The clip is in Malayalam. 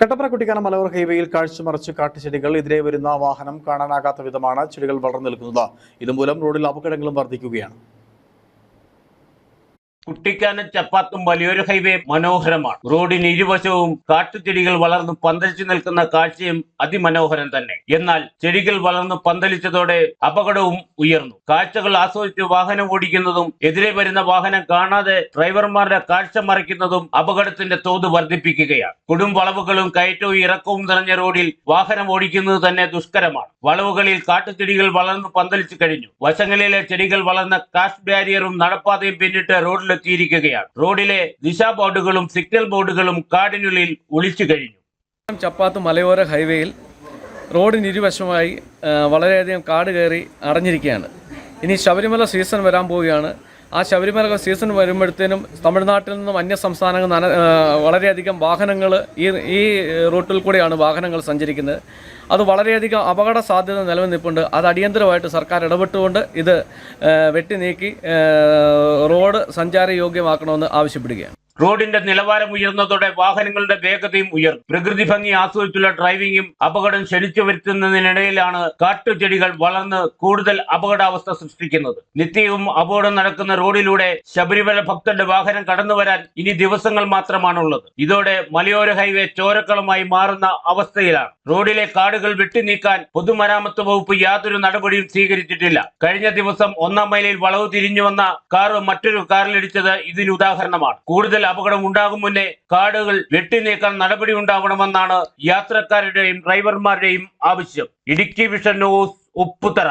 കട്ടപ്പന കുട്ടിക്കാനം മലവർ ഹൈവേയിൽ കാഴ്ചമറച്ച് കാട്ടുചെടികൾ എതിരെ വരുന്ന വാഹനം കാണാനാകാത്ത വിധമാണ് ചെടികൾ വളർന്നു നിൽക്കുന്നത്. ഇതുമൂലം റോഡിൽ അപകടങ്ങളും വർദ്ധിക്കുകയാണ്. കുട്ടിക്കാനം ചപ്പാത്തും വലിയൊരു ഹൈവേ മനോഹരമാണ്. റോഡിന് ഇരുവശവും കാട്ടുചെടികൾ വളർന്ന് പന്തലിച്ചു നിൽക്കുന്ന കാഴ്ചയും അതിമനോഹരം തന്നെ. എന്നാൽ ചെടികൾ വളർന്ന് പന്തലിച്ചതോടെ അപകടവും ഉയർന്നു. കാഴ്ചകൾ ആസ്വദിച്ച് വാഹനം ഓടിക്കുന്നതും എതിരെ വരുന്ന വാഹനം കാണാതെ ഡ്രൈവർമാരുടെ കാഴ്ച മറിക്കുന്നതും അപകടത്തിന്റെ തോത് വർദ്ധിപ്പിക്കുകയാണ്. കൊടും വളവുകളും കയറ്റവും ഇറക്കവും നിറഞ്ഞ റോഡിൽ വാഹനം ഓടിക്കുന്നത് തന്നെ ദുഷ്കരമാണ്. വളവുകളിൽ കാട്ടുചെടികൾ വളർന്ന് പന്തലിച്ചു കഴിഞ്ഞു. വശങ്ങളിലെ ചെടികൾ വളർന്ന കാസ്റ്റ് ബാരിയറും നടപ്പാതയും പിന്നിട്ട് റോഡിലെത്തിയിരിക്കുകയാണ് റോഡിലെ ദിശാ ബോർഡുകളും സിഗ്നൽ ബോർഡുകളും കാടിനുള്ളിൽ ഒളിച്ചു കഴിഞ്ഞു. ചപ്പാത്ത് മലയോര ഹൈവേയിൽ റോഡിന് ഇരുവശമായി വളരെയധികം കാട് കയറി അടഞ്ഞിരിക്കുകയാണ്. ഇനി ശബരിമല സീസൺ വരാൻ പോവുകയാണ്. ആ ശബരിമല സീസൺ വരുമ്പോഴത്തേനും തമിഴ്നാട്ടിൽ നിന്നും അന്യ സംസ്ഥാനങ്ങൾ വളരെയധികം വാഹനങ്ങൾ ഈ ഈ റൂട്ടിൽ കൂടെയാണ് വാഹനങ്ങൾ സഞ്ചരിക്കുന്നത്. അത് വളരെയധികം അപകട സാധ്യത നിലനിൽപ്പുണ്ട്. അത് അടിയന്തരമായിട്ട് സർക്കാർ ഇടപെട്ടുകൊണ്ട് ഇത് വെട്ടി നീക്കി റോഡ് സഞ്ചാര യോഗ്യമാക്കണമെന്ന് ആവശ്യപ്പെടുകയാണ്. റോഡിന്റെ നിലവാരം ഉയർന്നതോടെ വാഹനങ്ങളുടെ വേഗതയും ഉയർന്നു. പ്രകൃതി ഭംഗി ആസ്വദിച്ചുള്ള ഡ്രൈവിംഗും അപകടം ക്ഷണിച്ചു വരുത്തുന്നതിനിടയിലാണ് കാട്ടുചെടികൾ വളർന്ന് കൂടുതൽ അപകടാവസ്ഥ സൃഷ്ടിക്കുന്നത്. നിത്യവും അപകടം നടക്കുന്ന റോഡിലൂടെ ശബരിമല ഭക്തരുടെ വാഹനം കടന്നു വരാൻ ഇനി ദിവസങ്ങൾ മാത്രമാണുള്ളത്. ഇതോടെ മലയോര ഹൈവേ ചോരക്കളമായി മാറുന്ന അവസ്ഥയിലാണ്. റോഡിലെ കാടുകൾ വെട്ടിനീക്കാൻ പൊതുമരാമത്ത് വകുപ്പ് യാതൊരു നടപടിയും സ്വീകരിച്ചിട്ടില്ല. കഴിഞ്ഞ ദിവസം ഒന്നാം മൈലിൽ വളവ് തിരിഞ്ഞു വന്ന കാറ് മറ്റൊരു കാറിലിടിച്ചത് ഇതിന് ഉദാഹരണമാണ്. കൂടുതൽ അപകടം ഉണ്ടാകും മുന്നേ കാടുകൾ വെട്ടിനീക്കാൻ നടപടി ഉണ്ടാകണമെന്നാണ് യാത്രക്കാരുടെയും ഡ്രൈവർമാരുടെയും ആവശ്യം. Idukki vision news Upputhara.